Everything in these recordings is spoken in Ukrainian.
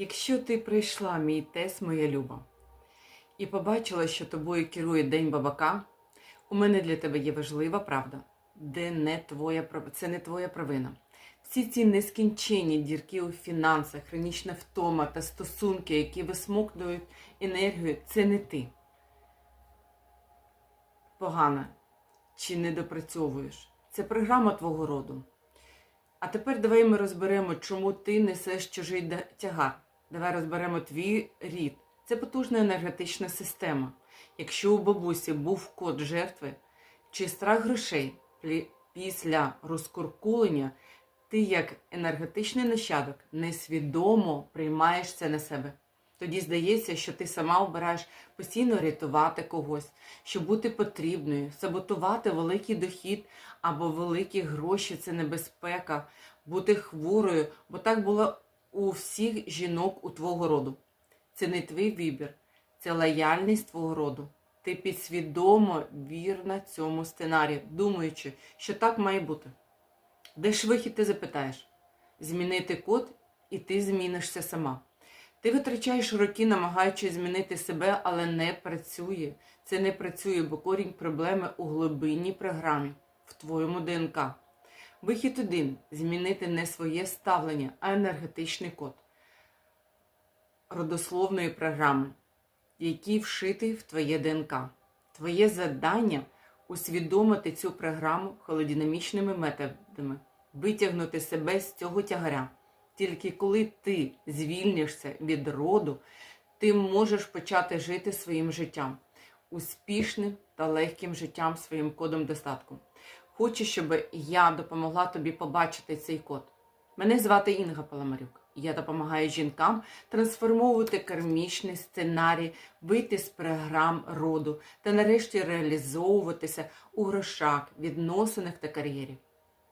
Якщо ти прийшла, мій тест, моя люба, і побачила, що тобою керує День бабака, у мене для тебе є важлива правда, де не твоя це не твоя провина. Всі ці нескінченні дірки у фінансах, хронічна втома та стосунки, які висмоктують енергію, це не ти. Погана чи не допрацьовуєш. Це програма твого роду. А тепер давай ми розберемо, чому ти несеш чужий тягар. Давай розберемо твій рід. Це потужна енергетична система. Якщо у бабусі був код жертви чи страх грошей після розкуркулення, ти як енергетичний нащадок несвідомо приймаєш це на себе. Тоді здається, що ти сама обираєш постійно рятувати когось, щоб бути потрібною, саботувати великий дохід або великі гроші це небезпека, бути хворою, бо так було у всіх жінок у твого роду. Це не твій вибір, це лояльність твого роду. Ти підсвідомо вірна цьому сценарію, думаючи, що так має бути. Де ж вихід ти запитаєш? Змінити код, і ти змінишся сама. Ти витрачаєш роки, намагаючись змінити себе, але не працює. Це не працює, бо корінь проблеми у глибинній програмі, в твоєму ДНК. Вихід один змінити не своє ставлення, а енергетичний код родословної програми, який вшитий в твоє ДНК. Твоє завдання усвідомити цю програму холодинамічними методами, витягнути себе з цього тягаря. Тільки коли ти звільнишся від роду, ти можеш почати жити своїм життям, успішним та легким життям своїм кодом достатку. Хочу, щоб я допомогла тобі побачити цей код. Мене звати Інга Паламарюк. Я допомагаю жінкам трансформовувати кармічний сценарій, вийти з програм роду та нарешті реалізовуватися у грошах, відносинах та кар'єрі.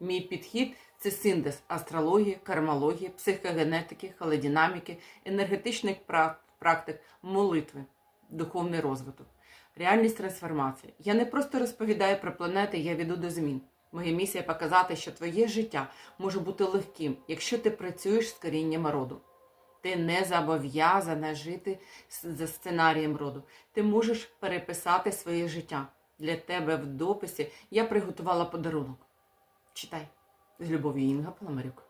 Мій підхід це синтез астрології, кармології, психогенетики, холодинаміки, енергетичних практик, молитви, духовний розвиток, реальність трансформації. Я не просто розповідаю про планети, я веду до змін. Моя місія показати, що твоє життя може бути легким, якщо ти працюєш з корінням роду. Ти не зобов'язана жити за сценарієм роду. Ти можеш переписати своє життя. Для тебе в дописі я приготувала подарунок. Читай. З любов'ю Інга Паламарюк.